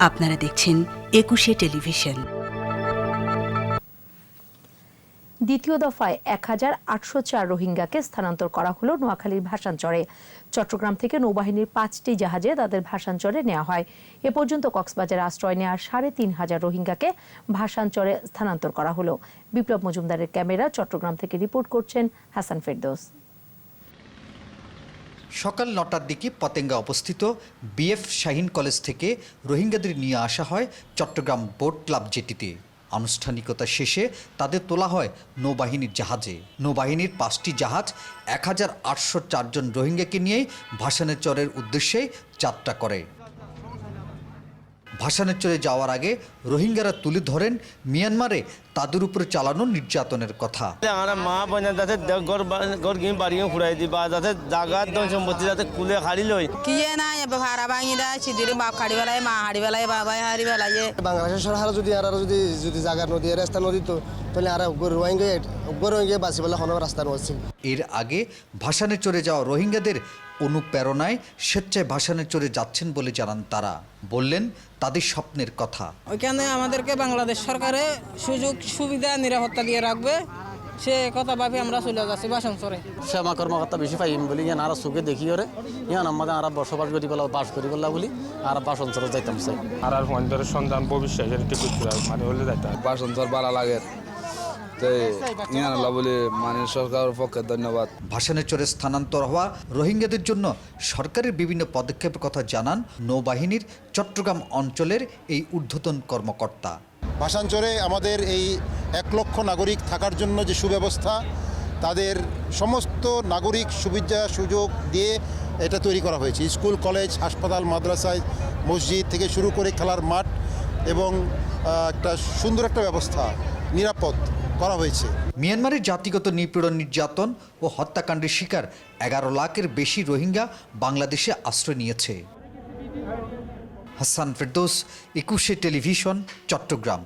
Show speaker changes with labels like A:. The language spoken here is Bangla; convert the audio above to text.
A: আপনারা দেখছেন একুশে টেলিভিশন।
B: দ্বিতীয় দফায় এক হাজার আটশো চার রোহিঙ্গাকে স্থানান্তর করা হলো নোয়াখালীর ভাসানচরে। চট্টগ্রাম থেকে নৌবাহিনীর পাঁচটি জাহাজে তাদের ভাসানচরে নেওয়া হয়। এ পর্যন্ত কক্সবাজারে আশ্রয় নেওয়া সাড়ে তিন হাজার রোহিঙ্গাকে ভাসানচরে স্থানান্তর করা হলো। বিপ্লব মজুমদারের ক্যামেরা চট্টগ্রাম থেকে রিপোর্ট করছেন হাসান ফেরদৌস।
C: সকাল নটার দিকে পতেঙ্গা অবস্থিত বিএফ শাহিন কলেজ থেকে রোহিঙ্গাদের নিয়ে আসা হয় চট্টগ্রাম বোট ক্লাব জেটিতে। আনুষ্ঠানিকতা শেষে তাদের তোলা হয় নৌবাহিনীর জাহাজে। নৌবাহিনীর পাঁচটি জাহাজ, এক হাজার আটশো চারজন রোহিঙ্গাকে নিয়েই ভাসানের চরের উদ্দেশ্যে যাত্রা করে। ভাসানের চরে যাওয়ার আগে রোহিঙ্গারা তুলে ধরেন মিয়ানমারে তাদের উপরে চালানো নির্যাতনের কথা।
D: আমরা মা বোনের যাতে ঘর গিয়ে বাড়িও ফুরাই দিবা যাতে জাগার ধন সম্পত্তি যাতে কুলে হারি লই।
E: কিয়ে না এবার ভাড়া ভাঙি দেয় সিদিরে বাপ হাড়ি বেলায় মা হাড়ি বেলায় বাবা হাড়ি বেলায়।
F: বাংলাদেশের সরকার যদি আর যদি যদি জায়গা নদী রাস্তা নদী তো তাহলে আর গরু ওয়াইঙ্গে বাঁচি বলে কোনো রাস্তা নদী
C: এর আগে ভাসানে চড়ে যাওয়া রোহিঙ্গাদের অনুপ্রেরণায় স্বেচ্ছায় ভাসানে চড়ে যাচ্ছেন বলে জানান তারা। বললেন তাদের স্বপ্নের কথা।
E: ওইখানে আমাদেরকে বাংলাদেশ সরকারে সুযোগ সুবিধা নিরাপত্তা দিয়ে রাখবে। সে কথা ভাবি আমরা চলে যাচ্ছি বাসনচরে
G: শ্যামা কর্মকর্তা বেশি পাইম বলি ইয়ান আর চোখে দেখি ওরে। ইয়ান আমাদের আর বসবাস করি পেলা বাস করি পেলা বলি আর বাস অঞ্চলে যাইতাম চাই।
H: আর আর পঞ্চের সন্ধান ভবিষ্যৎ করতে মানে হলে যাইতে হয়
I: বাসন তোর বাড়া লাগে। বলে মানে সরকারের পক্ষে ধন্যবাদ।
C: ভাসানে চড়ে স্থানান্তর হওয়া রোহিঙ্গাদের জন্য সরকারের বিভিন্ন পদক্ষেপের কথা জানান নৌবাহিনীর চট্টগ্রাম অঞ্চলের এই ঊর্ধ্বতন কর্মকর্তা।
J: ভাষাঞ্চরে আমাদের এই এক লক্ষ নাগরিক থাকার জন্য যে সুব্যবস্থা, তাদের সমস্ত নাগরিক সুবিধা সুযোগ দিয়ে এটা তৈরি করা হয়েছে। স্কুল, কলেজ, হাসপাতাল, মাদ্রাসায়, মসজিদ থেকে শুরু করে খেলার মাঠ এবং একটা সুন্দর একটা ব্যবস্থা, নিরাপদ করা হয়েছে।
C: মিয়ানমারের জাতিগত নিপীড়ন, নির্যাতন ও হত্যাকাণ্ডের শিকার এগারো লাখের বেশি রোহিঙ্গা বাংলাদেশে আশ্রয় নিয়েছে। হাসান ফেরদোস, একুশে টেলিভিশন, চট্টগ্রাম।